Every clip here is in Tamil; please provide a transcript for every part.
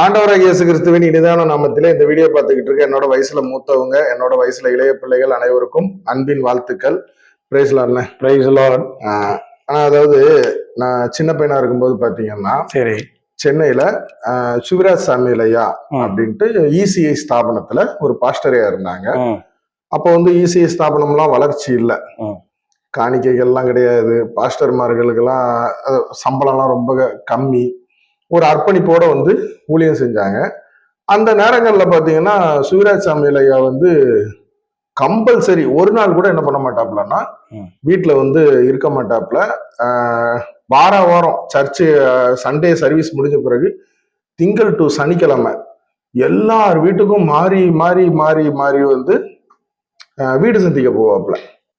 ஆண்டவராக இயேசு கிறிஸ்துவின் இனிதான நாமத்திலே இந்த வீடியோ பார்த்துக்கிட்டு இருக்க என்னோட வயசுல மூத்தவங்க என்னோட வயசுல இளைய பிள்ளைகள் அனைவருக்கும் அன்பின் வாழ்த்துக்கள். பிரேஸ்லார்ண்ணே பிரைஸ் லார்ட் ஆனா அதாவது நான் சின்ன பையனா இருக்கும்போது பாத்தீங்கன்னா சரி. சென்னையில சிவராஜ் சாமியிலையா. அப்படின்ட்டு இசிஐ ஸ்தாபனத்துல ஒரு பாஸ்டரையா இருந்தாங்க. அப்போ வந்து இசிஐ ஸ்தாபனம்லாம் வளர்ச்சி இல்லை. காணிக்கைகள்லாம் கிடையாது. பாஸ்டர்மார்களுக்கெல்லாம் சம்பளம்லாம் ரொம்ப கம்மி. அர்ப்பணிப்போட வந்து ஊழியம் செஞ்சாங்க. அந்த நேரங்களில் பார்த்தீங்கன்னா சிவராஜ் சாமியில் ஐயா வந்து கம்பல்சரி ஒரு நாள் கூட என்ன பண்ண மாட்டாப்லன்னா. வீட்டில் வந்து இருக்க மாட்டாப்ல. வார வாரம் சர்ச்சு சண்டே சர்வீஸ் முடிஞ்ச பிறகு திங்கள் டு சனிக்கிழமை எல்லார் வீட்டுக்கும் மாறி மாறி மாறி மாறி வந்து வீடு சந்திக்க போவாப்ல.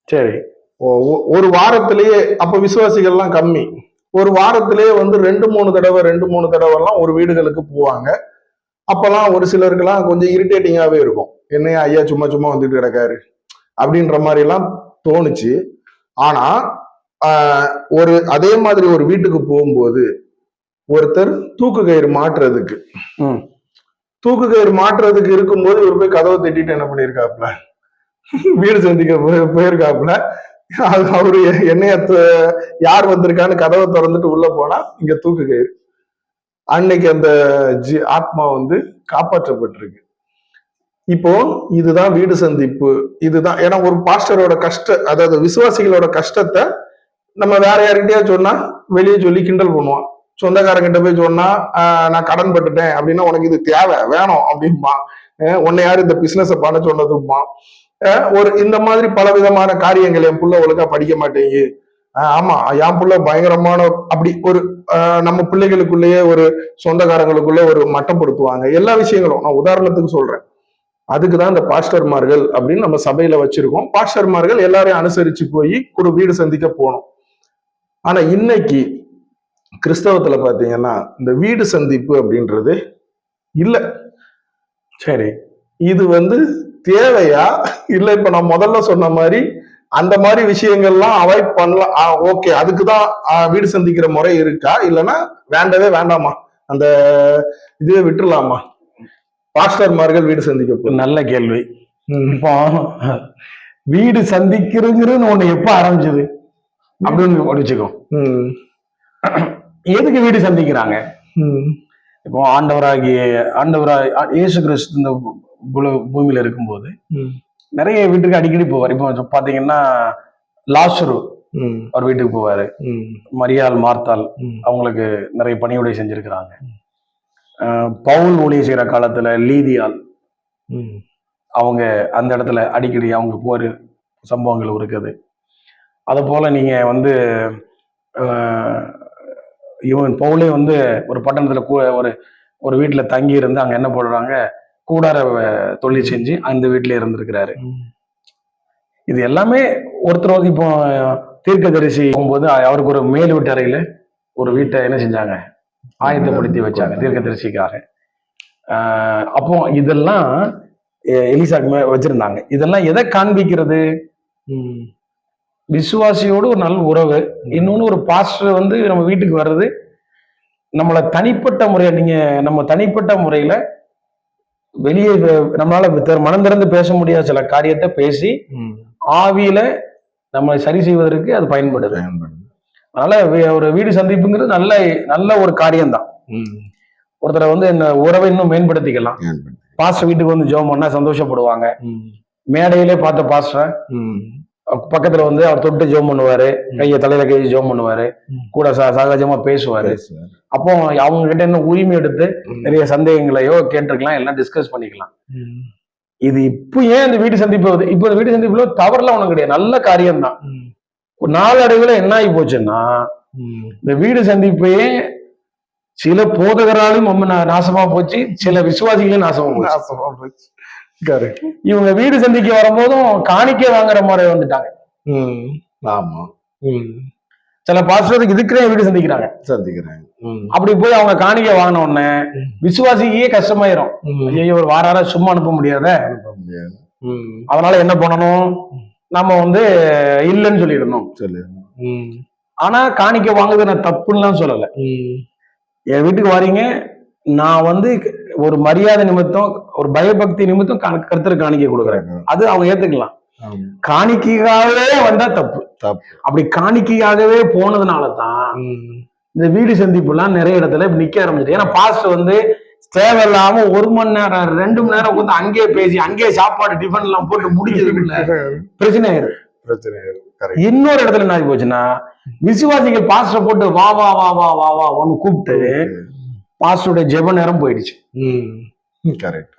சரி. ஒரு வாரத்திலேயே அப்ப விசுவாசிகள்லாம் கம்மி. ஒரு வாரத்திலேயே வந்து ரெண்டு மூணு தடவை ரெண்டு மூணு தடவை எல்லாம் ஒரு வீடுகளுக்கு போவாங்க. அப்பெல்லாம் ஒரு சிலருக்கெல்லாம் கொஞ்சம் இரிட்டேட்டிங்காவே இருக்கும். என்னையா ஐயா சும்மா சும்மா வந்துட்டு கிடக்காரு. அப்படின்ற மாதிரி எல்லாம் தோணுச்சு. ஆனா ஆஹ், ஒரு அதே மாதிரி ஒரு வீட்டுக்கு போகும்போது ஒருத்தர் தூக்கு கயிறு மாட்டுறதுக்கு. தூக்கு கயிறு மாட்டுறதுக்கு இருக்கும்போது இவர் போய் கதவை தட்டிட்டு என்ன பண்ணியிருக்காப்ல வீடு சந்திக்க போய் போயிருக்காப்புல? அது அவரு எ- என்னைய யார் வந்திருக்கான்னு கதவை திறந்துட்டு உள்ள போனா இங்க தூக்கு கயிறு. அன்னைக்கு அந்த ஜி ஆத்மா வந்து காப்பாற்றப்பட்டிருக்கு. இப்போ இதுதான் வீடு சந்திப்பு இதுதான் ஏன்னா ஒரு பாஸ்டரோட கஷ்ட அதாவது விசுவாசிகளோட கஷ்டத்தை நம்ம வேற யார்கிட்டயா சொன்னா வெளியே சொல்லி கிண்டல் பண்ணுவான். சொந்தக்காரங்கிட்ட போய் சொன்னா நான் கடன் பட்டுட்டேன் அப்படின்னா உனக்கு இது தேவை வேணும் அப்படிம்பா உன்னை யார் இந்த பிசினஸ பண்ண சொன்னதுமா ஒரு இந்த மாதிரி பல விதமான காரியங்கள் என் புள்ள ஒழுங்கா படிக்க மாட்டேங்குது. ஆஹ், ஆமா என் புள்ள பயங்கரமான அப்படி ஒரு நம்ம பிள்ளைகளுக்குள்ளேயே ஒரு சொந்தக்காரங்களுக்குள்ள ஒரு மட்டப்படுத்துவாங்க எல்லா விஷயங்களும் நான் உதாரணத்துக்கு சொல்றேன். அதுக்கு தான் இந்த பாஸ்டர்மார்கள் அப்படின்னு நம்ம சபையில வச்சிருக்கோம். பாஸ்டர்மார்கள் எல்லாரையும் அனுசரிச்சு போய் ஒரு வீடு சந்திக்க போனோம். ஆனா இன்னைக்கு கிறிஸ்தவத்துல பாத்தீங்கன்னா இந்த வீடு சந்திப்பு அப்படின்றது இல்ல. சரி. இது வந்து தேவையா? இல்ல இப்ப நான் முதல்ல சொன்ன மாதிரி அந்த மாதிரி விஷயங்கள்லாம் அவாய்ட் பண்ணலாம் ஓகே அதுக்கு தான் வீடு சந்திக்கிற முறை இருக்கா? இல்லைன்னா வேண்டவே வேண்டாமா? அந்த இதுவே விட்டுறலாமா பாஸ்டர்மார்கள் வீடு சந்திக்க நல்ல கேள்வி. இப்போ வீடு சந்திக்கிறதுங்கிறது ஒண்ணு எப்ப ஆரம்பிச்சது? அப்படின்னு படிச்சுக்கோ எதுக்கு வீடு சந்திக்கிறாங்க? இப்போ ஆண்டவராகிய ஆண்டவராய் ஆ- இயேசு கிறிஸ்து இந்த பூமியில இருக்கும்போது நிறைய வீட்டுக்கு அடிக்கடி போவார். இப்போ பாத்தீங்கன்னா லாசுரு ம். அவர் வீட்டுக்கு போவாரு. மரியாள் மார்த்தாள் ம். அவங்களுக்கு நிறைய பணியுடை செஞ்சிருக்கிறாங்க. பவுல் ஊழிய செய்யற காலத்துல லீதியால் அவங்க அந்த இடத்துல அடிக்கடி அவங்க போர் சம்பவங்கள் இருக்குது. அது போல நீங்க வந்து இவன் பவுலே வந்து ஒரு பட்டணத்துல கூ ஒரு ஒரு வீட்டுல தங்கி இருந்து அங்க என்ன போடுறாங்க? கூடார தொழில் செஞ்சு அந்த வீட்டுல இருந்திருக்கிறாரு. இது எல்லாமே ஒருத்தர் இப்போ தீர்க்கதரிசி போகும்போது அவருக்கு ஒரு மேல் வீட்டு அறையில ஒரு வீட்டை என்ன செஞ்சாங்க? ஆயத்தப்படுத்தி வச்சாங்க தீர்க்கதரிசிக்காக. அப்போ இதெல்லாம் எலிசாக்கு மே- வச்சிருந்தாங்க. இதெல்லாம் எதை காண்பிக்கிறது? விசுவாசியோடு ஒரு நல்ல உறவு. இன்னொன்னு ஒரு பாஸ்டர் வந்து நம்ம வீட்டுக்கு வர்றது. நம்மளை தனிப்பட்ட முறையை நீங்க நம்ம தனிப்பட்ட முறையில வெளியே நம்மளால மனம் திறந்து பேச முடியாத சில காரியத்தை பேசி ஆவியில நம்மளை சரி செய்வதற்கு அது பயன்படுது. அதனால ஒரு வீடு சந்திப்புங்கிறது நல்ல நல்ல ஒரு காரியம்தான். ஒருத்தரை வந்து இந்த உறவை இன்னும் மேம்படுத்திக்கலாம். பாஸ்டர் வீட்டுக்கு வந்து ஜோம் பண்ணா சந்தோஷப்படுவாங்க. மேடையிலே பார்த்த பாஸ்டர் பக்கத்துல வந்து அவர் தொட்டு ஜோம் பண்ணுவாரு கையை தலையில கை ஜோம் பண்ணுவாரு. கூட சகஜமா பேசுவாரு. அப்போ அவங்க கிட்ட என்ன உரிமை எடுத்து. நிறைய சந்தேகங்களையோ கேட்டிருக்கலாம் எல்லாம் டிஸ்கஸ் பண்ணிக்கலாம். இது இப்போ ஏன் இந்த வீடு சந்திப்பு வருது இப்போ இந்த வீடு சந்திப்புல தவறுலாம் ஒண்ணும் கிடையாது நல்ல காரியம்தான். நாளடைவுல என்ன ஆகி போச்சுன்னா. இந்த வீடு சந்திப்பையே சில போதகராலும் நாசமா போச்சு சில விசுவாசிகளும் நாசமா போச்சு இவங்க வீடு சந்திக்க வரும்போதும் காணிக்கை வாங்குற முறை வந்துட்டாங்க ம். ஆமா ம். சில பாஸ்டருக்கு இதுக்குனே வீடு சந்திக்கிறாங்க சந்திக்கிறேன் ம். அப்படி போய் அவங்க காணிக்கை வாங்கின உடனே. விசுவாசிக்கே கஷ்டமாயிரும். ஐயோ ஒரு வாரார சும்மா அனுப்ப முடியாத அனுப்ப முடியாது. அதனால என்ன பண்ணணும் நம்ம வந்து இல்லைன்னு சொல்லிடணும் சொல்லு ம். ஆனா காணிக்கை வாங்குறது நான் தப்புன்னுலாம் சொல்லல. என் வீட்டுக்கு வாரீங்க நான் வந்து ஒரு மரியாதை நிமித்தம் ஒரு பயபக்தி நிமித்தம் கருத்தர் காணிக்கை கொடுக்குறேன். அது அவங்க ஏத்துக்கலாம். காணிக்கையாகவே வந்தா தப்பு. அப்படி காணிக்கையாகவே போனதுனால தான் ம். இந்த வீடு சந்திப்புலாம் நிறைய இடத்துல இப்ப நிக்க ஆரம்பிச்சிட்டு ஏன்னா பாஸ்டர் வந்து தேவையில்லாம ஒரு மணி நேரம் ரெண்டு மணி நேரம் உட்காந்து அங்கேயே பேசி அங்கேயே சாப்பாடு டிஃபன் எல்லாம் போட்டு முடிக்கிறதுக்குள்ள பிரச்சனை ஆயிரும். இன்னொரு இடத்துல என்ன ஆகி போச்சுன்னா விசுவாசிகள் பாஸ்டரை போட்டு வா வா வா வா வா வா ஒன்னு கூப்பிட்டு. பாஸ்டருடைய ஜெப நேரம் போயிடுச்சு.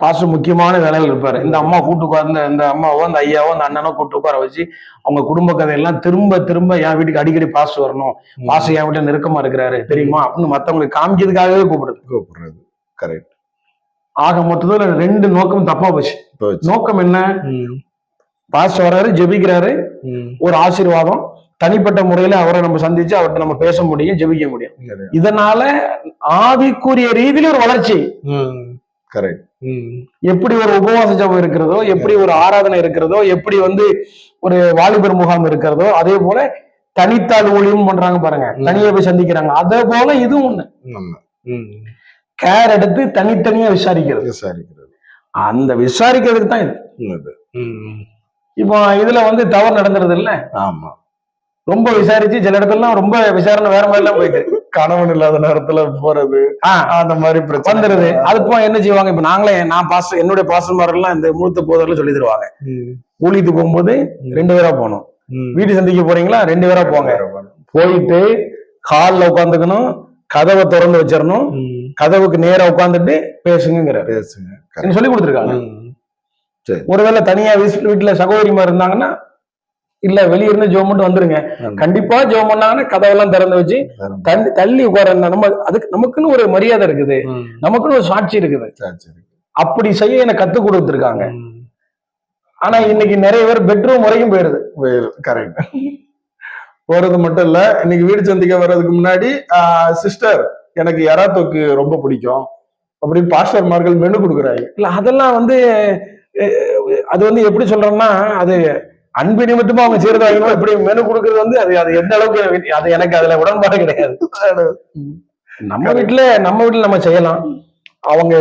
பாஸ்டர் முக்கியமான வேலையில் இருப்பாரு. இந்த அம்மா கூட்டு உட்கார்ந்து இந்த அம்மாவோ அந்த ஐயாவோ அந்த அண்ணனோ கூட்டு உட்கார வச்சு அவங்க குடும்ப கதையெல்லாம் திரும்ப திரும்ப என் வீட்டுக்கு அடிக்கடி பாஸ்டர் வரணும். பாஸ்டர் என் வீட்டுல நெருக்கமா இருக்கிறாரு. தெரியுமா? அப்படின்னு மத்தவங்களுக்கு காமிக்கிறதுக்காகவே கூப்பிடுது கூப்பிடுறது. கரெக்ட் ஆக மொத்தத்துல ரெண்டு நோக்கம் தப்பா போச்சு. நோக்கம் என்ன? பாஸ்டர் வராரு ஜெபிக்கிறாரு. ஒரு ஆசீர்வாதம். தனிப்பட்ட முறையில அவரை நம்ம சந்திச்சு அவர்கிட்ட நம்ம பேச முடியும் ஜெபிக்க முடியும். இதனால ஆவிக்குரிய ரீதியில ஒரு வளர்ச்சி. கரெக்ட் எப்படி ஒரு உபவாச ஜபம் இருக்கிறதோ எப்படி ஒரு ஆராதனை இருக்கிறதோ எப்படி வந்து ஒரு வாலிபர் முகாம் இருக்கிறதோ அதே போல தனித்தாள் ஊழியம் பண்றாங்க பாருங்க. தனியா போய் சந்திக்கிறாங்க. அதே போல இதுவும் ஒண்ணு. கேர் எடுத்து தனித்தனியா விசாரிக்கிறது. விசாரிக்கிறது. அந்த விசாரிக்கிறதுக்கு தான் இது. இப்போ இதுல வந்து தவறு நடந்துறது இல்ல? ஆமா. ரொம்ப விசாரிச்சு சில இடத்துலலாம் ரொம்ப விசாரணை வேற மாதிரி எல்லாம் போயிட்டு. கணவன் இல்லாத நேரத்துல போறது அந்த மாதிரி பிரச்சனை. வந்துருது. அதுப்போ என்ன செய்வாங்க? இப்ப நாங்களே நான் பாச என்னுடைய பாசமாரெல்லாம் இந்த மூத்த போதர்ல சொல்லி தருவாங்க. ம். ஊழியத்துக்கு போகும்போது ரெண்டு பேரா போகணும். ம். வீடு சந்திக்க போறீங்களா? ரெண்டு பேரா போங்க. போயிட்டு ஹால்ல உட்காந்துக்கணும் கதவை திறந்து வச்சிடணும். கதவுக்கு நேரா உட்காந்துட்டு பேசுங்கிறாரு பேசுங்க. சொல்லி கொடுத்துருக்காங்க. ஒருவேளை தனியா வீட்டுல சகோதரிமா இருந்தாங்கன்னா இல்ல வெளிய இருந்து ஜோம் மட்டும் வந்துருங்க. கண்டிப்பா ஜோம் பண்ணாங்கன்னா கதவெல்லாம் திறந்து வச்சு தள்ளி தள்ளி உட்கார நம்ம அதுக்கு நமக்குன்னு ஒரு மரியாதை இருக்குது. நமக்குன்னு ஒரு சாட்சி இருக்குது. அப்படி செய்ய எனக்கு கத்து கொடுத்துருக்காங்க. ஆனா இன்னைக்கு நிறைய பேர் பெட்ரூம் வரைக்கும் போயிருது கரெக்ட் போறது மட்டும் இல்ல இன்னைக்கு வீடு சந்திக்க வர்றதுக்கு முன்னாடி சிஸ்டர் எனக்கு எறா தொக்கு ரொம்ப பிடிக்கும் அப்படின்னு பாஸ்டர்மார்கள் மெனு கொடுக்குறாங்க இல்ல அதெல்லாம் வந்து அது வந்து எப்படி சொல்றோம்னா அது அன்பு நிமித்தமா அவங்க செய்யறது வாங்கணும் இப்படி மெனு கொடுக்கறது வந்து அது அது எந்த அளவுக்கு அது எனக்கு அதுல உடன்பாடு கிடையாது. நம்ம வீட்டுல நம்ம வீட்டுல நம்ம செய்யலாம். அவங்க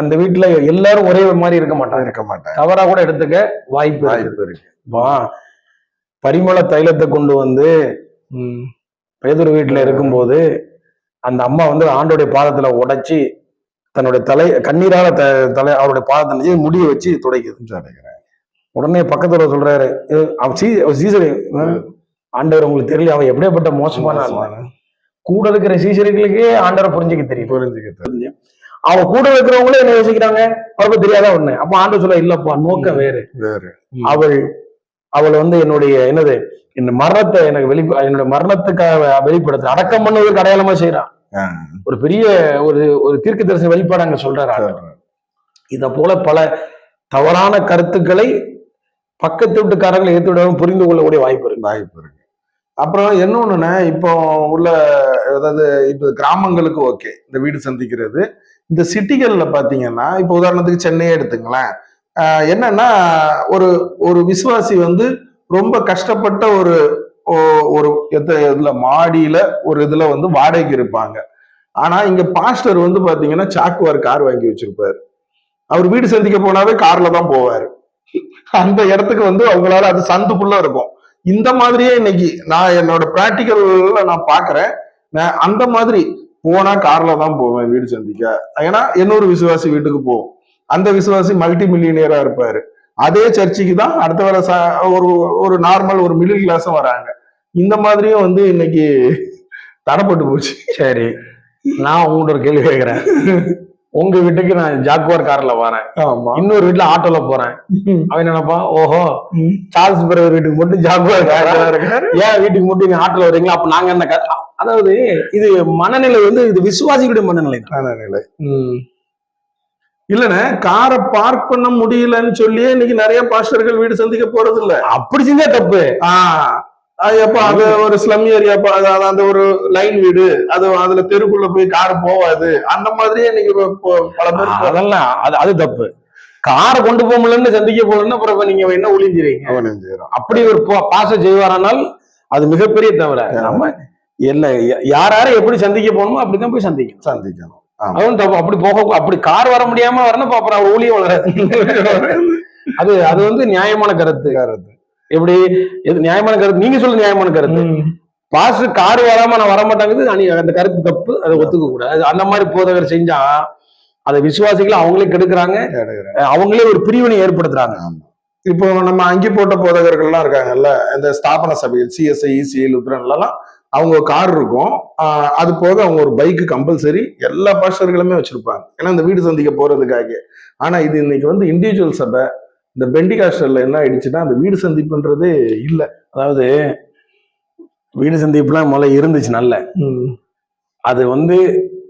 அந்த வீட்டுல எல்லாரும் ஒரே மாதிரி இருக்க மாட்டாங்க. இருக்க மாட்டேன் தவறா கூட எடுத்துக்க வாய்ப்பு இருக்கு. வாய்ப்பு இருக்கு. இப்போ பரிமள தைலத்தை கொண்டு வந்து ம். பேதுரு வீட்டுல இருக்கும்போது அந்த அம்மா வந்து ஆண்டோடைய பாதத்துல உடைச்சி தன்னுடைய தலை கண்ணீரால த தலை அவருடைய பாதத்தை முடிய வச்சு துடைக்குது. சரிங்க. உடனே பக்கத்துல சொல்றாரு "ஏய், அவன் சீ அவன் சீசரு ஆண்டவர் உங்களுக்கு தெரியல அவன் எப்படியாப்பட்ட மோசமான கூட இருக்கிற சீசர்களுக்கே ஆண்டவரை புரிஞ்சுக்க தெரியும். புரிஞ்சுக்கிட்டு அவன் கூட இருக்கிறவங்களே என்ன யோசிக்கிறாங்க? அவருக்கு தெரியாத ஒண்ணு. அப்ப ஆண்டவர் சொல்ல இல்லப்பா நோக்கம் வேறு. வேறு. அவள் அவள் வந்து என்னுடைய என்னது இந்த மரணத்தை எனக்கு வெளி என்னோட மரணத்துக்காக வெளிப்படுத்த அடக்கம் பண்ணுவதற்கு அடையாளமா செய்யறான். ஒரு பெரிய ஒரு ஒரு தீர்க்க தரிசன வெளிப்பாடு அங்க சொல்றாரு. இத போல பல தவறான கருத்துக்களை பக்கத்து வீட்டுக்காரங்களை ஏற்று விடாமல் புரிந்து கொள்ளக்கூடிய வாய்ப்பு இருக்கு. வாய்ப்பு இருக்கு. அப்புறம் என்னொன்னுன்னா இப்போ உள்ள அதாவது இப்போ கிராமங்களுக்கு ஓகே. இந்த வீடு சந்திக்கிறது. இந்த சிட்டிகளில் பார்த்தீங்கன்னா இப்போ உதாரணத்துக்கு சென்னையே எடுத்துங்களேன். என்னன்னா ஒரு ஒரு விசுவாசி வந்து ரொம்ப கஷ்டப்பட்ட ஒரு ஓ- ஒரு எத்த இதுல மாடியில ஒரு இதுல வந்து வாடகைக்கு இருப்பாங்க. ஆனா இங்க பாஸ்டர் வந்து பாத்தீங்கன்னா சாக்குவார் கார் வாங்கி வச்சிருப்பாரு. அவர் வீடு சந்திக்க போனாவே கார்ல தான் போவாரு. அந்த இடத்துக்கு வந்து அவங்களால அது சந்துக்குள்ள இருக்கும். இந்த மாதிரியே இன்னைக்கு நான் என்னோட பிராக்டிக்கல்ல நான் பாக்குறேன். அந்த மாதிரி போனா கார்ல தான் போவேன் வீடு சந்திக்க. ஏன்னா இன்னொரு விசுவாசி வீட்டுக்கு போவோம் அந்த விசுவாசி மல்டி மில்லியனியரா இருப்பாரு. அதே சர்ச்சுக்கு தான் அடுத்த வர ச- ஒரு ஒரு நார்மல் ஒரு மிடில் கிளாஸும் வராங்க. இந்த மாதிரியும் வந்து இன்னைக்கு தடப்பட்டு போச்சு. சரி. நான் உங்கள்ட்ட ஒரு கேள்வி கேட்கிறேன் உங்க வீட்டுக்கு நான் ஜாக்குவார் கார்ல வரேன் இன்னொரு வீட்டுல ஆட்டோல போறேன். அவன் நினைப்பான்? ஓஹோ சார்ல்ஸ் பிரதர் வீட்டுக்கு மட்டும் ஜாக்குவார் கார் ஏன் வீட்டுக்கு மட்டும் நீங்க ஆட்டோல வரீங்களா அப்ப நாங்க என்ன அதாவது இது மனநிலை வந்து இது விசுவாசிகளுடைய மனநிலை தான். நிலை இல்லண்ணே காரை பார்க் பண்ண முடியலன்னு சொல்லியே இன்னைக்கு நிறைய பாஸ்டர்கள் வீடு சந்திக்க போறது இல்ல அப்படி செஞ்சா தப்பு. ஆஹ் எப்ப அது ஒரு ஸ்லம் ஏரியா அந்த ஒரு லைன் வீடு அது அதுல தெருக்குள்ள போய் கார் போவாது. அந்த மாதிரியே இன்னைக்கு பல பேர் அதெல்லாம் அது அது தப்பு. காரை கொண்டு போக முடியலன்னு சந்திக்க போகலன்னா அப்புறம் நீங்க என்ன ஒளிஞ்சிரீங்க. அப்படி ஒரு பாசம் செய்வாரானால் அது மிகப்பெரிய தவிர நம்ம யா- யார் யாரை எப்படி சந்திக்க போகணுமோ அப்படிதான் போய் சந்திக்கணும். சந்திக்கணும். அதுவும் தப்பு. அப்படி போக அப்படி கார் வர முடியாம வரணும் அப்புறம் அவர் ஊழியம் வளராது. அது அது வந்து நியாயமான கருத்து. எப்படி? எது நியாயமான கருத்து? நீங்க சொல்ல நியாயமான கருத்து. பாஸ்டர் கார் வராம நான் வர மாட்டாங்குது அனி- அந்த கருத்து தப்பு அதை ஒத்துக்க கூடாது அந்த மாதிரி போதகர் செஞ்சா அதை விசுவாசிகள் அவங்களே கெடுக்குறாங்க. அவங்களே ஒரு பிரிவினை ஏற்படுத்துறாங்க. இப்போ நம்ம அங்கி போட்ட போதகர்கள்லாம் இருக்காங்கல்ல இந்த ஸ்தாபன சபைகள் சிஎஸ்ஐ இசிஐ லுத்ரன்லாம் அவங்க கார் இருக்கும். அது போக அவங்க ஒரு பைக்கு கம்பல்சரி எல்லா பாஸ்டர்களுமே வச்சிருப்பாங்க. ஏன்னா இந்த வீடு சந்திக்க போறதுக்காக. ஆனா இது இன்னைக்கு வந்து இண்டிவிஜுவல் சபை. இந்த பெண்டிகாஸ்டர்ல என்ன ஆயிடுச்சுன்னா அந்த வீடு சந்திப்புன்றதே இல்ல அதாவது வீடு சந்திப்புலாம் முதல்ல இருந்துச்சு நல்ல அது வந்து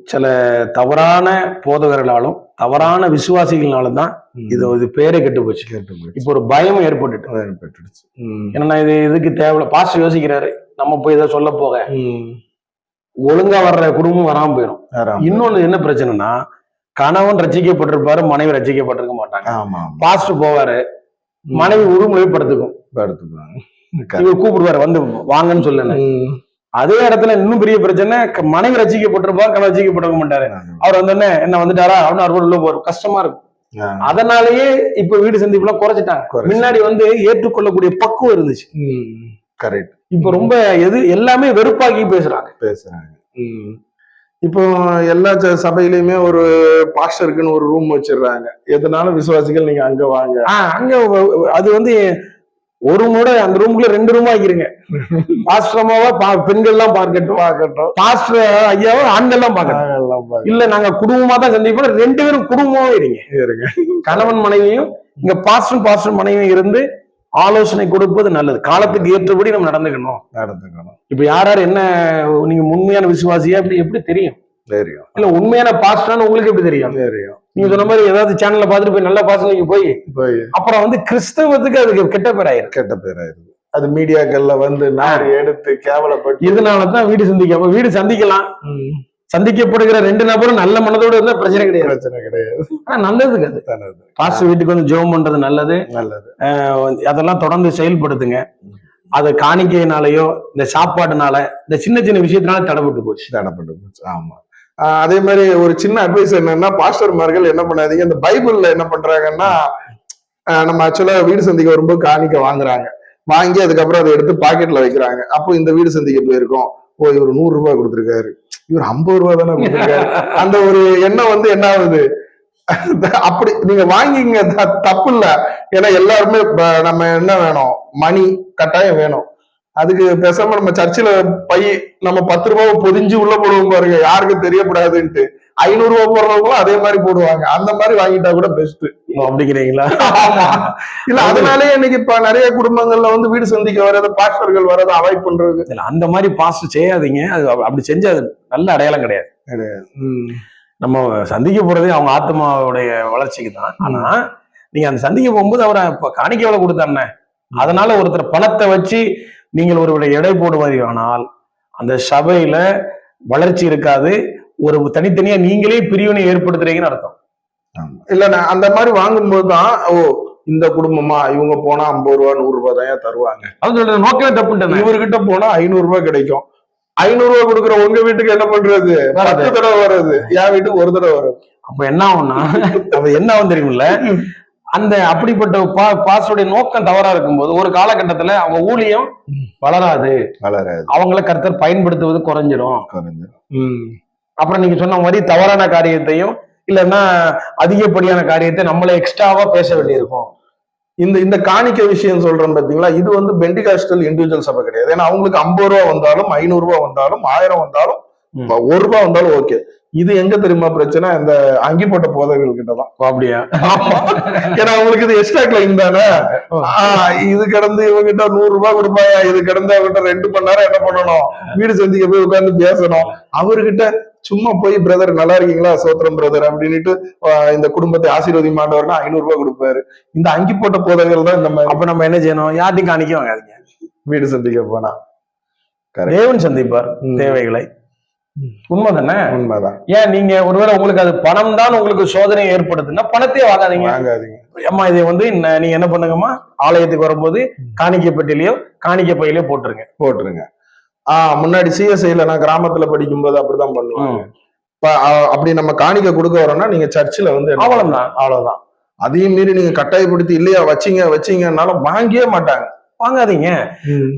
சில தவறான போதகர்களாலும் தவறான விசுவாசிகளாலும் தான் இது இது பேரே கெட்டு போச்சு கேட்டு போயிடுச்சு. இப்போ ஒரு பயம் ஏற்பட்டுட்டு. ம். என்னன்னா இது இதுக்கு தேவை பாஸ்டர் யோசிக்கிறாரு நம்ம போய் இதை சொல்ல போக. ஒழுங்கா வர்ற குடும்பம் வராம போயிடும். இன்னொன்னு என்ன பிரச்சனைனா கணவன் ரட்சிக்கப்பட்டிருப்பாரு மனைவி ரட்சிக்கப்பட்டிருக்க மாட்டாங்க பாஸ்டர் போவாரு. மனைவி உருமுறை படுத்துக்கும். இவர் கூப்பிடுவாரு வந்து வாங்கன்னு சொல்லுன்னு ம். அதே இடத்துல இன்னும் பெரிய பிரச்சனை மனைவி ரசிக்கப்பட்டிருப்பா கணவன் ரசிக்கப்பட்டிருக்க மாட்டாரு அவர் வந்தோடனே என்ன வந்துட்டாரா அப்படின்னு அவர் உள்ள போற கஷ்டமா இருக்கும். அதனாலயே இப்ப வீடு சந்திப்புலாம் குறைச்சிட்டாங்க குறைச்சு. முன்னாடி வந்து ஏற்றுக்கொள்ளக்கூடிய பக்குவம் இருந்துச்சு. கரெக்ட் இப்ப ரொம்ப எது எல்லாமே வெறுப்பாக்கி பேசுறாங்க பேசுறாங்க. இப்போ எல்லா சபையிலயுமே ஒரு பாஸ்டருக்குன்னு ஒரு ரூம் வச்சிடுறாங்க. எதனால விசுவாசிகள் நீங்க அங்க வாங்க. அங்க அது வந்து ஒரு முறை அந்த ரூம்குள்ள ரெண்டு ரூம் ஆக்கிருங்க. பாஸ்டரமாவா பா- பெண்கள்லாம் பார்க்கட்டும். பார்க்கட்டும். பாஸ்டர் ஐயாவா ஆண்கள்லாம் பார்க்கட்டும். இல்ல நாங்க குடும்பமா தான் சந்திப்போம். ரெண்டு பேரும் குடும்பமாவே இருங்க. இருங்க. கணவன் மனைவியும் இங்க பாஸ்டர் பாஸ்டர் மனைவியும் இருந்து ஆலோசனை கொடுப்பது நல்லது. காலத்துக்கு ஏற்றபடி நம்ம நடந்துக்கணும். நடந்துக்கணும். இப்ப யார் யார் என்ன நீங்க உண்மையான விசுவாசியா அப்படி எப்படி தெரியும்? தெரியும். இல்ல உண்மையான பாஸ்டர்னு உங்களுக்கு எப்படி தெரியும்? தெரியும். நீங்க சொன்ன மாதிரி ஏதாவது சேனல்ல பார்த்துட்டு போய் நல்ல நீங்க போய் போய். அப்புறம் வந்து கிறிஸ்தவத்துக்கு அதுக்கு கெட்ட பேர் ஆயிரும். கெட்ட பேராயிருது அது மீடியாக்கள்ல வந்து நார் எடுத்து கேவலப்பட்டு இதனாலதான் வீடு சந்திக்காம வீடு சந்திக்கலாம். சந்திக்கப்படுகிற ரெண்டு நபரும் நல்ல மனதோட இருந்தா பிரச்சனை கிடையாது. பிரச்சனை கிடையாது. ஆனா நல்லதுக்கு அது. பாஸ்டர் வீட்டுக்கு வந்து ஜெபம் பண்றது நல்லது. நல்லது. அதெல்லாம் தொடர்ந்து செயல்படுத்துங்க. அது காணிக்கையினாலயோ இந்த சாப்பாடுனால இந்த சின்ன சின்ன விஷயத்தினால தடைப்பட்டு போச்சு. தடப்பட்டு போச்சு. ஆமா. அதே மாதிரி ஒரு சின்ன அட்வைஸ் என்னன்னா பாஸ்டர்மார்கள் என்ன பண்ணாதீங்க. இந்த பைபிள்ல என்ன பண்றாங்கன்னா நம்ம ஆக்சுவலா வீடு சந்திக்க வரும்போது காணிக்க வாங்குறாங்க. வாங்கி அதுக்கப்புறம் அதை எடுத்து பாக்கெட்ல வைக்கிறாங்க. அப்போ இந்த வீடு சந்திக்க போயிருக்கோம். ஓ இவர் நூறு ரூபாய் கொடுத்துருக்காரு. இவர் ஐம்பது ரூபாய் தானே கொடுத்துருக்காரு. அந்த ஒரு எண்ணம் வந்து என்ன ஆகுது? அப்படி நீங்க வாங்கிங்க தப்பு இல்ல. ஏன்னா எல்லாருமே நம்ம என்ன வேணும்? மணி கட்டாயம் வேணும். அதுக்கு பேசாம நம்ம சர்ச்சில் பை நம்ம பத்து ரூபாவை பொதிஞ்சு உள்ள போடுவோம் பாருங்க. யாருக்கும் தெரியக்கூடாதுன்ட்டு ஐநூறு ரூபாய் போடுறவங்களும் அதே மாதிரி போடுவாங்க. அந்த மாதிரி வாங்கிட்டா கூட பெஸ்ட் அப்படிங்கிறீங்களா இல்ல அதனாலேயே இன்னைக்கு இப்ப நிறைய குடும்பங்கள்ல வந்து வீடு சந்திக்க வர்றது பாஸ்டர்கள் வர்றதை அவாய்ட் பண்றது. இல்ல அந்த மாதிரி பாஸ்டர் செய்யாதீங்க. அது அப்ப- அப்படி செஞ்சா அது நல்ல அடையாளம் கிடையாது. நம்ம சந்திக்க போறதே அவங்க ஆத்மாவுடைய வளர்ச்சிக்கு தான் ஆனா நீங்க அந்த சந்திக்க போகும்போது அவரை காணிக்க எவ்வளவு கொடுத்தானே அதனால ஒருத்தர் பணத்தை வச்சு நீங்கள் ஒருவருடைய எடை போடுவீர்கள் அந்த சபையில வளர்ச்சி இருக்காது. ஒரு தனித்தனியா நீங்களே பிரிவினை ஏற்படுத்துறீங்கன்னு அர்த்தம். இல்ல நான் அந்த மாதிரி வாங்கும்போது தான் ஓ இந்த குடும்பமா இவங்க போனா ஐம்பது ரூபா நூறு ரூபாய் தான் ஏன் தருவாங்க. அது சொல்ற நோக்கமே தப்புட்டேன் இவர்கிட்ட போனா ஐநூறு ரூபாய் கிடைக்கும். ஐநூறு ரூபாய் கொடுக்குற உங்க வீட்டுக்கு என்ன பண்றது? பத்து தடவை வர்றது என் வீட்டுக்கு ஒரு தடவை வர்றது அப்ப என்ன ஆகும்னா அப்ப என்ன ஆகும் தெரியுமில்ல? அந்த அப்படிப்பட்ட பா பாஸ்டருடைய நோக்கம் தவறா இருக்கும்போது ஒரு காலகட்டத்துல அவங்க ஊழியம் வளராது. வளராது. அவங்கள கருத்தர் பயன்படுத்துவது குறைஞ்சிரும். அப்புறம் நீங்க சொன்ன மாதிரி தவறான காரியத்தையும் இல்லைன்னா அதிகப்படியான காரியத்தை நம்மளே எக்ஸ்ட்ராவா பேச வேண்டியிருக்கும். இந்த இந்த காணிக்கை விஷயம் சொல்றேன் பாத்தீங்களா? இது வந்து பெண்டிகாஸ்டல் இண்டிவிஜுவல் சபை கிடையாது. ஏன்னா அவங்களுக்கு ஐம்பது ரூபா வந்தாலும் ஐநூறு ரூபா வந்தாலும் ஆயிரம் வந்தாலும். ஒரு ரூபா வந்தாலும் ஓகே இது எங்க தெரியுமா பிரச்சனை? இந்த அங்கி போட்ட போதைகள் கிட்டதான் அப்படியா? ஏன்னா அவங்களுக்கு இது எக்ஸ்ட்ரா கிளைம் தானே? இது கிடந்து இவங்கிட்ட நூறு ரூபாய் கொடுப்பாயா? இது கிடந்து அவங்ககிட்ட ரெண்டு மணி நேரம் என்ன பண்ணணும்? வீடு சந்திக்க போய் உட்கார்ந்து பேசணும். அவர்கிட்ட சும்மா போய் பிரதர் நல்லா இருக்கீங்களா? சோத்திரம் பிரதர் அப்படின்னுட்டு ஆஹ் இந்த குடும்பத்தை ஆசீர்வதி மாண்டவர்னா ஐநூறு ரூபாய் கொடுப்பாரு. இந்த அங்கி போட்ட போதைகள் தான் இந்த அப்ப நம்ம என்ன செய்யணும்? யார்ட்டையும் காணிக்க வாங்காதீங்க. வீடு சந்திக்க போனா. தேவன் சந்திப்பார். தேவைகளை. உண்மைதானே? உண்மைதான். ஏன் நீங்க ஒருவேளை உங்களுக்கு அது பணம் தான் உங்களுக்கு சோதனை ஏற்படுதுன்னா பணத்தையே வாங்காதீங்க. வாங்காதீங்க. அம்மா இதை வந்து நீங்க என்ன பண்ணுங்கம்மா? ஆலயத்துக்கு வரும்போது காணிக்கை பெட்டிலையோ காணிக்கை பையிலையோ போட்டுருங்க. போட்டுருங்க. ஆஹ் முன்னாடி சிஎஸ்ஐல நான் கிராமத்துல படிக்கும்போது அப்படிதான் பண்ணுவாங்க. அப்படி நம்ம காணிக்க கொடுக்க வரோம்னா நீங்க சர்ச்சில் வந்து அவ்வளவுதான். அவ்வளவுதான். அதையும் மீறி நீங்க கட்டாயப்படுத்தி இல்லையா வச்சீங்க வச்சீங்கன்னாலும் வாங்கியே மாட்டாங்க. வாங்காதீங்க.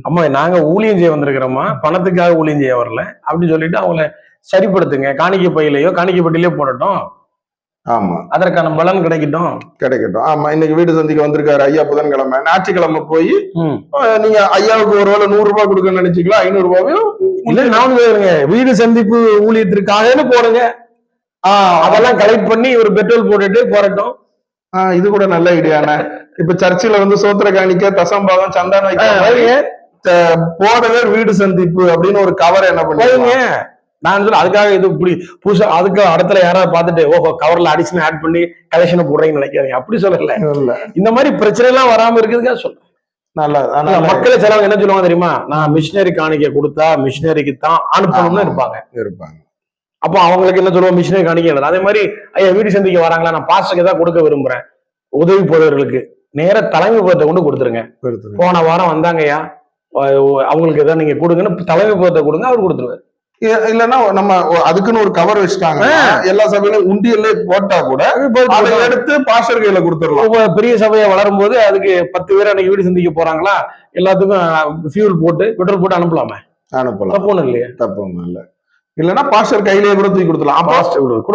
அம்மா நாங்க ஊழியம் செய்ய வந்திருக்கிறோமா பணத்துக்காக ஊழியம் செய்ய வரல. அப்படின்னு சொல்லிட்டு அவங்கள சரிப்படுத்துங்க. காணிக்கை பையிலையோ காணிக்கை பெட்டிலையோ போடட்டும். ஆமா. அதற்கான பலன் கிடைக்கட்டும். கிடைக்கட்டும். ஆமா இன்னைக்கு வீடு சந்திக்கு வந்திருக்காரு ஐயா புதன்கிழமை. ஞாயிற்றுக்கிழமை போய் நீங்க ஐயாவுக்கு ஒரு வேளை நூறு ரூபாய் கொடுக்க நினைச்சீங்களா? ஐநூறு ரூபாயும் இல்ல நானும் கேக்குறேங்க வீடு சந்திப்பு ஊழியத்திற்காகன்னு போடுங்க. அதெல்லாம் கலெக்ட் பண்ணி ஒரு பெட்ரோல் போட்டுட்டு போறட்டும் ஆஹ் இது கூட நல்ல ஐடியாண்ணே இப்ப சர்ச்சில் வந்து சோத்திர காணிக்க வைங்க அஹ், போதகர் வீடு சந்திப்பு அப்படின்னு ஒரு கவர் என்ன வைங்க பண்ணுவீங்க நான் சொல்ல அதுக்காக இது இப்படி புதுசா அதுக்கு இடத்துல யாராவது பார்த்துட்டு ஓஹோ கவர்ல அடிஷன் ஆட் பண்ணி கலெக்ஷனை போடுறீங்கன்னு நினைக்காதீங்க. அப்படி சொல்லல. இந்த மாதிரி பிரச்சனை எல்லாம் வராம இருக்கிறதுக்காக சொல்ல நல்ல ஆனா மக்களை சிலவங்க என்ன சொல்லுவாங்க தெரியுமா? நான் மிஷினரி காணிக்க கொடுத்தா மிஷினரிக்கு தான் அனுப்பணும்னு. இருப்பாங்க. இருப்பாங்க. அப்போ அவங்களுக்கு என்ன சொல்லுவோம்? மிஷினரி காணிக்க இல்லை. அதே மாதிரி ஐயா வீடு சந்திக்க வராங்களா? நான் பாஸ்டருக்கு தான் கொடுக்க விரும்புறேன். உதவி போதவர்களுக்கு நேர தலைமை பதத்தை கொண்டு கொடுத்துருங்க. போன வாரம் வந்தாங்கய்யா அவங்களுக்கு எதாவது நீங்க கொடுங்கன்னு தலைமை பதத்தை கொடுங்க அவர் கொடுத்துருவாரு. இல்லன்னா நம்ம அதுக்குன்னு ஒரு கவர் வச்சுட்டாங்க. எல்லா சபையிலும் உண்டியல்ல போட்டா கூட அதை எடுத்து பாஸ்டர் கையில கொடுத்துடலாம். பெரிய சபையை வளரும் போது அதுக்கு பத்து பேர் அன்னைக்கு வீடு சந்திக்க போறாங்களா? எல்லாத்துக்கும் ஃபியூல் போட்டு பெட்ரோல் போட்டு அனுப்பலாமே? அனுப்பலாம். தப்பு ஒண்ணும் இல்லையா? தப்பு ஒண்ணும் இல்ல. இல்லன்னா பாஸ்டர் கையிலேயே கூட தூக்கி கொடுத்துலாம்.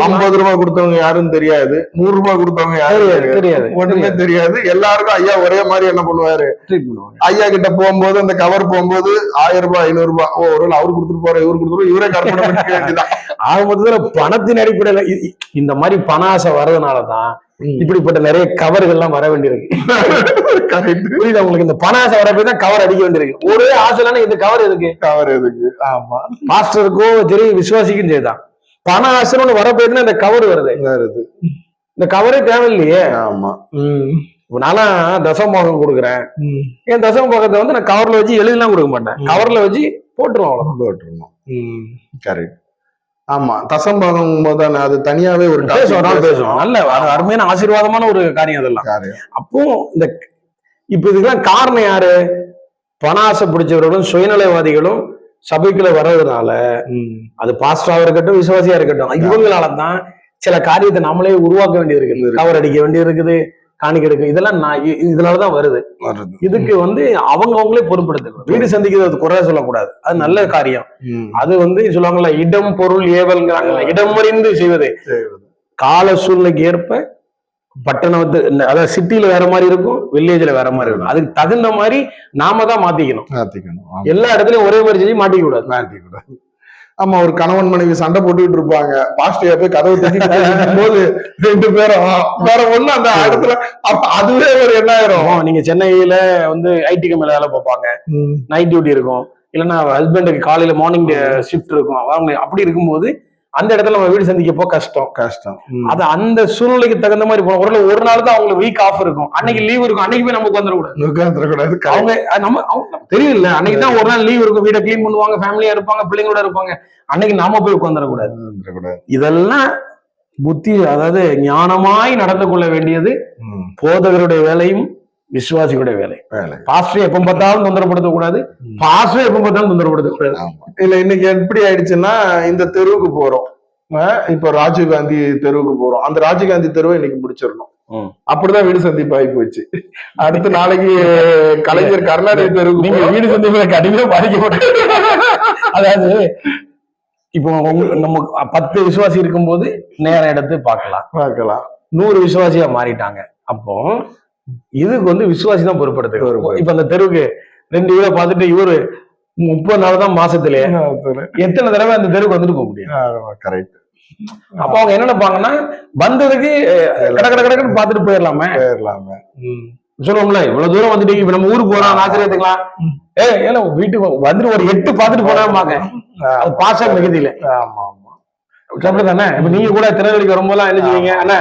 ஐம்பது ரூபாய் கொடுத்தவங்க யாருன்னு தெரியாது. நூறு ரூபாய் கொடுத்தவங்க யாரும் தெரியாது ஒண்ணுமே தெரியாது. எல்லாருக்கும் ஐயா ஒரே மாதிரி என்ன பண்ணுவாரு? ஐயா கிட்ட போகும்போது அந்த கவர் போகும்போது ஆயிரம் ரூபாய் ஐநூறு ரூபாய். ஓ ஒரு அவரு கொடுத்துட்டு போற இவரு கொடுத்துட்டு இவரே கற்பனை பண்ணிக்க வேண்டியதான் ஆக மொத்தத்துல பணத்தின் அடிப்படையில இந்த மாதிரி பண ஆசை வர்றதுனாலதான் இப்படிப்பட்ட நிறைய கவர்கள்லாம் வர வேண்டியிருக்கு. புரியுதா உங்களுக்கு? இந்த பண ஆசை வரப்போ தான் கவர் அடிக்க வேண்டியிருக்கு. ஒரே ஆசைலான இந்த கவர் எதுக்கு? கவர் எதுக்கு? ஆமா. மாஸ்டருக்கும் சரி விசுவாசிக்கும் சரிதான் பண ஆசைன்னு ஒண்ணு வரப்போயிருந்தா இந்த கவர் வருது. வருது. இந்த கவரே தேவையில்லையே. ஆமா. இப்ப நான்லாம் தசமபாகம் கொடுக்குறேன். என் தசமபாகத்தை வந்து நான் கவர்ல வச்சு எழுதிலாம் கொடுக்க மாட்டேன். கவர்ல வச்சு போட்டுருவோம் அவ்வளவுதான். போட்டுருணும். கரெக்ட் ஆமா தசம்பாகம் போது அது தனியாவே ஒரு பேசுவோம். நல்ல அருமையான ஆசீர்வாதமான ஒரு காரியம் அதெல்லாம். அப்போ இந்த இப்ப இதுக்கெல்லாம் காரணம் யாரு? பண ஆசை பிடிச்சவர்களும் சுயநலவாதிகளும் சபைக்குள்ள வர்றதுனால. அது பாஸ்டரா இருக்கட்டும் விசுவாசியா இருக்கட்டும் இவங்களால தான் சில காரியத்தை நம்மளே உருவாக்க வேண்டியது இருக்குது கவர் அடிக்க வேண்டியது இருக்குது காணிக்க எடுக்க இதெல்லாம் நான் இதனாலதான் வருது. இதுக்கு வந்து அவங்க அவங்களே பொறுப்படுத்தணும் வீடு சந்திக்கிறது குறை சொல்லக்கூடாது. அது நல்ல காரியம். அது வந்து சொல்லுவாங்கல்ல இடம் பொருள் ஏவல்ங்கிறாங்கல்ல இடம் அறிந்து செய்வது. கால சூழ்நிலைக்கு ஏற்ப பட்டணத்து அதாவது சிட்டில வேற மாதிரி இருக்கும் வில்லேஜ்ல வேற மாதிரி இருக்கும். அதுக்கு தகுந்த மாதிரி நாம தான் மாத்திக்கணும். மாத்திக்கணும். எல்லா இடத்துலயும் ஒரே மாதிரி செஞ்சு மாட்டிக்க கூடாது. மாத்திக்கூடாது ஆமா ஒரு கணவன் மனைவி சண்டை போட்டுக்கிட்டு இருப்பாங்க. பாஸ்டியா போய் கதவு போது ரெண்டு பேரும் வேற ஒண்ணு அந்த இடத்துல அதுவே ஒரு என்ன ஆயிரும்? நீங்க சென்னையில வந்து ஐடி கம்பெனில வேலை பார்ப்பாங்க. நைட் டியூட்டி இருக்கும். இல்லைன்னா ஹஸ்பண்டுக்கு காலையில மார்னிங் ஷிஃப்ட் இருக்கும். அவங்க அப்படி இருக்கும்போது அந்த இடத்துல நம்ம வீடு சந்திக்க போ கஷ்டம். கஷ்டம். அது அந்த சூழ்நிலைக்கு தகுந்த மாதிரி போகணும் ஒரு ஒரு நாள் தான் அவங்களுக்கு வீக் ஆஃப் இருக்கும். அன்னைக்கு லீவ் இருக்கும். அன்னைக்கு போய் நமக்கு வந்துடக்கூடாது correct. அவங்க நம்ம தெரியல. அன்னைக்கு தான் ஒரு நாள் லீவ் இருக்கும். வீடை க்ளீன் பண்ணுவாங்க ஃபேமிலியா இருப்பாங்க பிள்ளைங்களோட இருப்பாங்க. அன்னைக்கு நாம போய் உட்காந்துடக்கூடாது. இதெல்லாம் புத்தி அதாவது ஞானமாய் நடந்து கொள்ள வேண்டியது. போதகருடைய வேலையும் விசுவாசிகளுடைய வேலை. வேலை. பாஸ்டர் எப்ப பார்த்தாலும் தொந்தரப்படுத்த கூடாது பாஸ்டர் எப்ப பார்த்தாலும் தொந்தரப்படுத்த கூடாது. இல்ல இன்னைக்கு எப்படி ஆயிடுச்சுன்னா இந்த தெருவுக்கு போறோம். இப்ப ராஜீவ் காந்தி தெருவுக்கு போறோம். அந்த ராஜீவ் காந்தி தெருவை இன்னைக்கு முடிச்சிடணும். அப்படிதான் வீடு சந்திப்பு ஆகி போச்சு. அடுத்து நாளைக்கு கலைஞர் கருணாநிதி தெருவுக்கு நீங்க. வீடு சந்திப்புல கடுமையா பாதிக்கப்பட்டு அதாவது இப்போ நம்ம பத்து விசுவாசி இருக்கும்போது நேரம் எடுத்து பார்க்கலாம். பார்க்கலாம். நூறு விசுவாசியா மாறிட்டாங்க. அப்போ இதுக்கு வந்து விசுவாசி தான் பொறுப்படுத்து பொறுப்பு. இப்ப அந்த தெருவுக்கு ரெண்டு வீட பார்த்துட்டு இவரு முப்பது நாள் தான் மாசத்துல எத்தனை தடவை அந்த தெருவுக்கு வந்துட்டு போக முடியும்? கரெக்ட் அப்ப அவங்க என்ன நினைப்பாங்கன்னா வந்ததுக்கு கட கட கடன்னு பார்த்துட்டு போயிடலாமே. போயிடலாமே. சொல்லுவோம்ல இவ்வளவு தூரம் வந்துட்டீங்க இப்ப நம்ம ஊருக்கு போறோம் ஆச்சரியத்துக்கலாம் ஏ ஏன்னா வீட்டுக்கு வந்துட்டு ஒரு எட்டு பார்த்துட்டு போனாமாங்க அது பாச மிகுதியில. ஆமா. ஆமா அப்படிதானே? இப்ப நீங்க கூட திருநெல்வேலிக்கு வரும்போதெல்லாம் என்ன செய்வீங்க? அண்ணா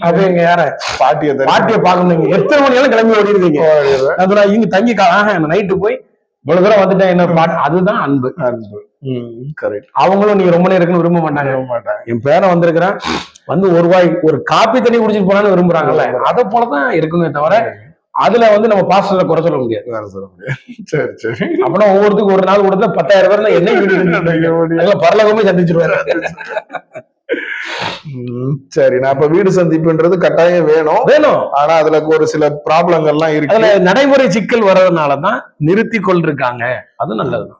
அப்ப யார? பாட்டிய பாட்டிய பாக்கணும் எத்தனை மணி நேரம் கிளம்பி ஓடிடுவீங்க. நான் சொல்றேன், இங்க தங்கி கா- ஆஹா நைட்டு போய் இவ்வளவு தூரம் வந்துட்டேன் என்ன பாட்டு? அதுதான் அன்பு. அன்பு. கரெக்ட் அவங்களும் நீங்க ரொம்ப நேரம் இருக்குன்னு விரும்ப மாட்டாங்க. மாட்டேன் என் பேரன் வந்திருக்கிறான். வந்து ஒரு வாய் ஒரு காப்பி தண்ணி குடிச்சிட்டு போனான்னு விரும்புறாங்கல்ல. அதை போலதான் இருக்குமே தவிர அதுல வந்து நம்ம பாஸ்டர்ல குறை சொல்ல முடியாது. வேற சொல்ல முடியாது. சரி சரி. அப்படின்னா ஒவ்வொருத்துக்கும் ஒரு நாள் கொடுத்தா பத்தாயிரம் பேர் என்ன பரலோகமே சந்திச்சிருவாரு. சரி நான் இப்ப வீடு சந்திப்புன்றது கட்டாயம் வேணும். வேணும். ஆனா அதுல ஒரு சில ப்ராப்ளங்கள்லாம் இருக்கு. அதுல நடைமுறை சிக்கல் வர்றதுனாலதான் நிறுத்தி கொண்டிருக்காங்க அது நல்லது ஆஹ்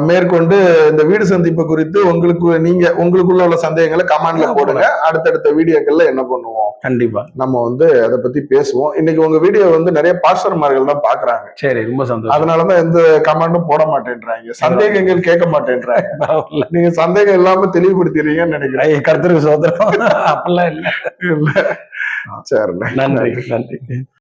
மேற்கொண்டு இந்த வீடு சந்திப்பு குறித்து உங்களுக்கு நீங்க உங்களுக்குள்ள உள்ள சந்தேகங்களை கமெண்ட்ல போடுங்க. அடுத்தடுத்த வீடியோக்கள்ல என்ன பண்ணுவோம்? கண்டிப்பா. நம்ம வந்து அதை பத்தி பேசுவோம். இன்னைக்கு உங்க வீடியோ வந்து நிறைய பாஸ்டர்மார்கள் தான் பாக்குறாங்க சரி ரொம்ப சந்தோஷம். அதனாலதான் எந்த கமெண்டும் போட மாட்டேன்றாங்க. சந்தேகங்கள் கேட்க மாட்டேன்றாங்க. நீங்க சந்தேகம் இல்லாம தெளிவுபடுத்திடுறீங்கன்னு நினைக்கிறேன். கர்த்தருக்கு சோதரம் அப்படிலாம் இல்ல. இல்ல. சரிண்ணே. நன்றி. நன்றி.